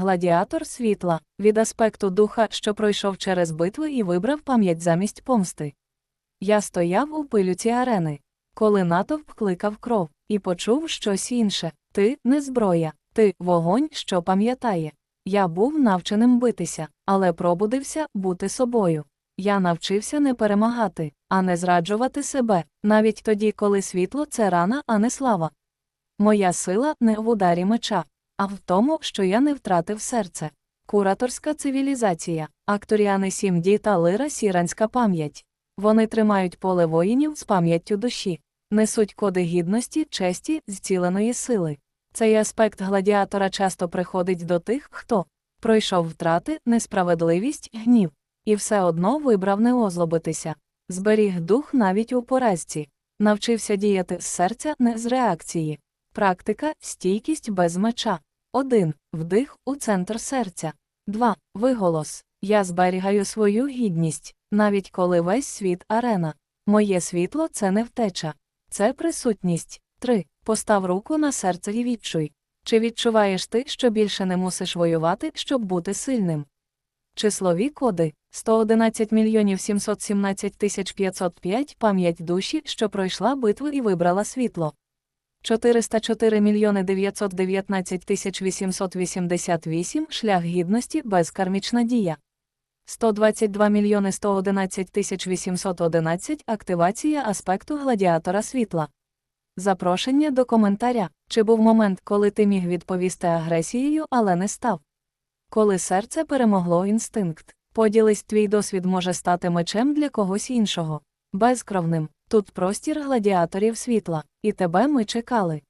Гладіатор світла від аспекту духа, що пройшов через битви і вибрав пам'ять замість помсти. Я стояв у пилюці арени, коли натовп кликав кров, і почув щось інше ти не зброя, ти вогонь, що пам'ятає. Я був навченим битися, але пробудився бути собою. Я навчився не перемагати, а не зраджувати себе, навіть тоді, коли світло це рана, а не слава. Моя сила не в ударі меча, а в тому, що я не втратив серце. Кураторська цивілізація, акторіани 7D та лира сіранська пам'ять. Вони тримають поле воїнів з пам'яттю душі, несуть коди гідності, честі, зціленої сили. Цей аспект гладіатора часто приходить до тих, хто пройшов втрати, несправедливість, гнів, і все одно вибрав не озлобитися, зберіг дух навіть у поразці, навчився діяти з серця, не з реакції. Практика стійкість без меча. 1. Вдих у центр серця. 2. Виголос. Я зберігаю свою гідність, навіть коли весь світ арена. Моє світло це не втеча, це присутність. 3. Постав руку на серце і відчуй. Чи відчуваєш ти, що більше не мусиш воювати, щоб бути сильним? Числові коди 111 мільйонів 717 тисяч 505 пам'ять душі, що пройшла битву і вибрала світло. 404 мільйони 919 тисяч 888 шлях гідності безкармічна дія. 122 мільйони 111 тисяч 811 активація аспекту гладіатора світла. Запрошення до коментаря. Чи був момент, коли ти міг відповісти агресією, але не став? Коли серце перемогло інстинкт. Поділись твій досвід може стати мечем для когось іншого. Безкровним. Тут простір гладіаторів світла, і тебе ми чекали.